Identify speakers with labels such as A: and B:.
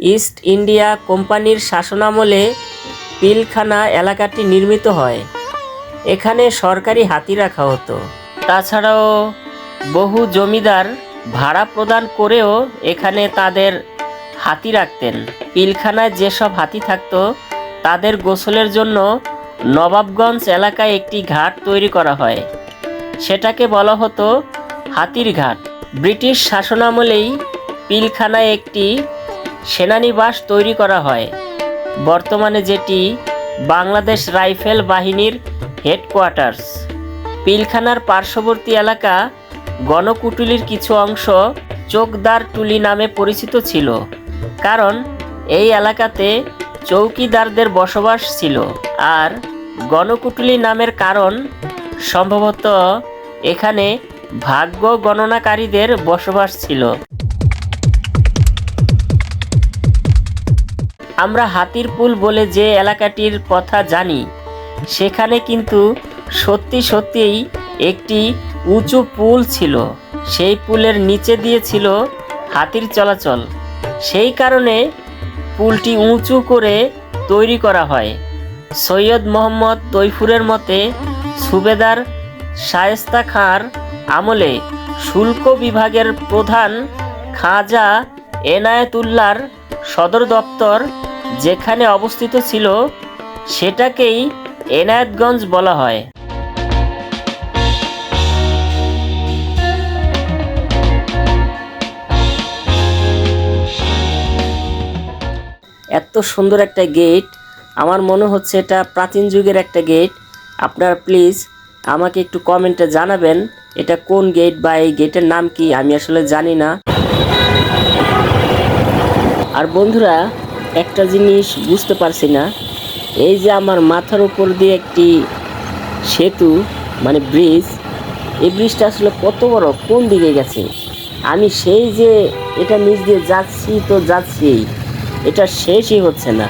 A: East India কোম্পানির শাসনামলে পিলখানা এলাকাটি নির্মিত হয়। এখানে সরকারি হাতি রাখা হতো। তাছাড়াও বহু জমিদার ভাড়া প্রদান করেও এখানে তাদের হাতি রাখতেন। পিলখানায় যেসব হাতি থাকত, তাদের গোসলের জন্য নবাবগঞ্জ এলাকায় একটি ঘাট তৈরি করা হয়। সেটাকে বলা হতো হাতির ঘাট। ব্রিটিশ শাসনামলেই পিলখানায় একটি সেনানিবাস তৈরি করা হয়। বর্তমানে যেটি বাংলাদেশ রাইফেল বাহিনীর হেডকোয়ার্টার্স। পিলখানার পার্শ্ববর্তী এলাকা গণকুটুলির কিছু অংশ চোকদার টুলি নামে পরিচিত ছিল, কারণ এই এলাকাতে চৌকিদারদের বসবাস ছিল। আর গণকুটুলি নামের কারণ সম্ভবত এখানে ভাগ্য গণনাকারীদের বসবাস ছিল। আমরা হাতির পুল বলে যে এলাকাটির কথা জানি, সেখানে কিন্তু সত্যি সত্যিই একটি উঁচু পুল ছিল। সেই পুলের নিচে দিয়ে ছিল হাতির চলাচল। সেই কারণে পুলটি উঁচু করে তৈরি করা হয়। সৈয়দ মোহাম্মদ তৈফুরের মতে, সুবেদার শায়েস্তা খাঁর আমলে শুল্ক বিভাগের প্রধান খাজা এনায়েতুল্লার সদর দপ্তর যেখানে অবস্থিত ছিল, সেটাকেই এনায়েতগঞ্জ বলা হয়। এত সুন্দর একটা গেট। আমার মনে হচ্ছে এটা প্রাচীন যুগের একটা গেট। আপনারা প্লিজ আমাকে একটু কমেন্টে জানাবেন, এটা কোন গেট বা এই গেটের নাম কি? আমি আসলে জানি না। আর বন্ধুরা একটা জিনিস বুঝতে পারছি না। এই যে আমার মাথার উপর দিয়ে একটি সেতু মানে ব্রিজ এই ব্রিজটা আসলে কত বড়? কোন দিকে গেছে? আমি সেই যে এটা নিজ দিয়ে যাচ্ছি তো যাচ্ছি। এটা শেষই হচ্ছে না।